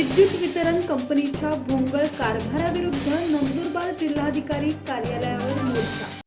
विद्युत वितरण कंपनीच्या भोंगळ कारभाराविरुद्ध नंदुरबार जिल्हाधिकारी कार्यालयावर मोर्चा.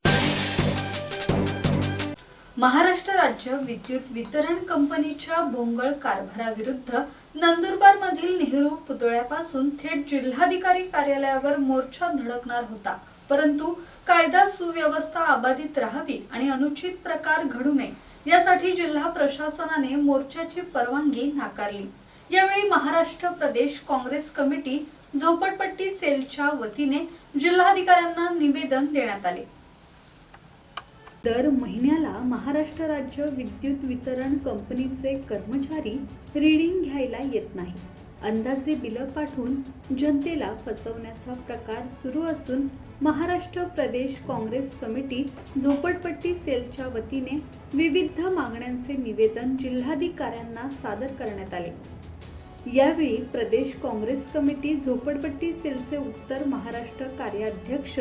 महाराष्ट्र राज्य विद्युत वितरण कंपनीच्या भोंगळ कारभाराविरुद्ध नंदुरबारमधील नेहरू पुतळ्यापासून थेट जिल्हाधिकारी कार्यालयावर मोर्चा धडकणार होता. परंतु कायदा सुव्यवस्था अबाधित राहावी आणि अनुचित प्रकार घडू नये यासाठी जिल्हा प्रशासनाने मोर्चाची परवानगी नाकारली. यावेळी महाराष्ट्र प्रदेश काँग्रेस कमिटी झोपडपट्टी सेलच्या वतीने जिल्हाधिकाऱ्यांना निवेदन देण्यात आले. दर महिन्याला महाराष्ट्र राज्य विद्युत वितरण कंपनीचे कर्मचारी रीडिंग घ्यायला येत नाही. अंदाजे बिलं पाठवून जनतेला फसवण्याचा प्रकार सुरू असून महाराष्ट्र प्रदेश काँग्रेस कमिटी झोपडपट्टी सेलच्या वतीने विविध मागण्यांचे निवेदन जिल्हाधिकाऱ्यांना सादर करण्यात आले. यावेळी प्रदेश काँग्रेस कमिटी झोपडपट्टी सेलचे उत्तर महाराष्ट्र कार्याध्यक्ष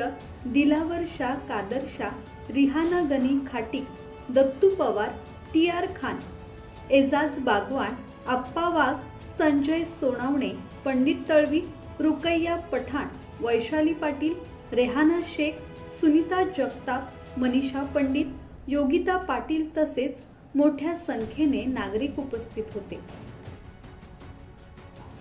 दिलावर शाह कादर शाह रिहाना गनी खाटिक दत्तू पवार टी आर खान एजाज बागवान आप्पा वाघ संजय सोनावणे पंडित तळवी रुकैया पठाण वैशाली पाटील रेहाना शेख सुनीता जगताप मनीषा पंडित योगिता पाटील तसेच मोठ्या संख्येने नागरिक उपस्थित होते.